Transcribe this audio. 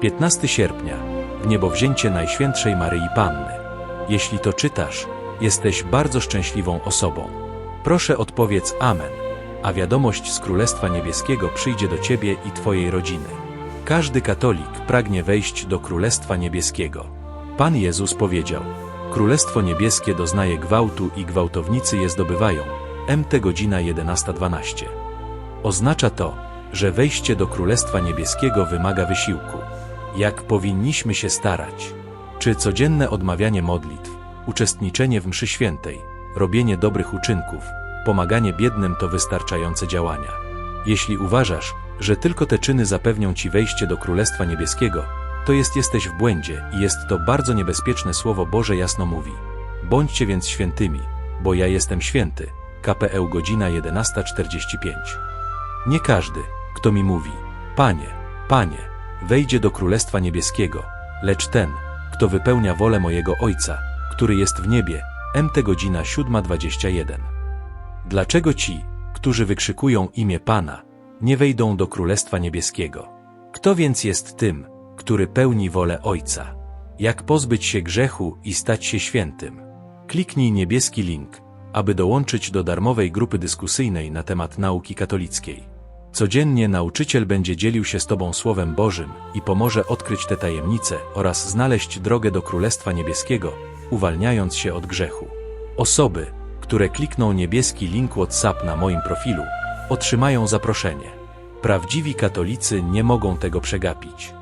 15 sierpnia, w niebowzięcie Najświętszej Maryi Panny. Jeśli to czytasz, jesteś bardzo szczęśliwą osobą. Proszę odpowiedz Amen, a wiadomość z Królestwa Niebieskiego przyjdzie do Ciebie i Twojej rodziny. Każdy katolik pragnie wejść do Królestwa Niebieskiego. Pan Jezus powiedział, Królestwo Niebieskie doznaje gwałtu i gwałtownicy je zdobywają. MT godzina 11.12. Oznacza to, że wejście do Królestwa Niebieskiego wymaga wysiłku. Jak powinniśmy się starać? Czy codzienne odmawianie modlitw, uczestniczenie w mszy świętej, robienie dobrych uczynków, pomaganie biednym to wystarczające działania? Jeśli uważasz, że tylko te czyny zapewnią ci wejście do Królestwa Niebieskiego, to jest jesteś w błędzie i jest to bardzo niebezpieczne Słowo Boże jasno mówi. Bądźcie więc świętymi, bo ja jestem święty. KPE godzina 11.45. Nie każdy, kto mi mówi, Panie, Panie, wejdzie do Królestwa Niebieskiego, lecz ten, kto wypełnia wolę mojego Ojca, który jest w niebie, MT godzina 7.21. Dlaczego ci, którzy wykrzykują imię Pana, nie wejdą do Królestwa Niebieskiego? Kto więc jest tym, który pełni wolę Ojca? Jak pozbyć się grzechu i stać się świętym? Kliknij niebieski link, aby dołączyć do darmowej grupy dyskusyjnej na temat nauki katolickiej. Codziennie nauczyciel będzie dzielił się z Tobą Słowem Bożym i pomoże odkryć te tajemnice oraz znaleźć drogę do Królestwa Niebieskiego, uwalniając się od grzechu. Osoby, które klikną niebieski link WhatsApp na moim profilu, otrzymają zaproszenie. Prawdziwi katolicy nie mogą tego przegapić.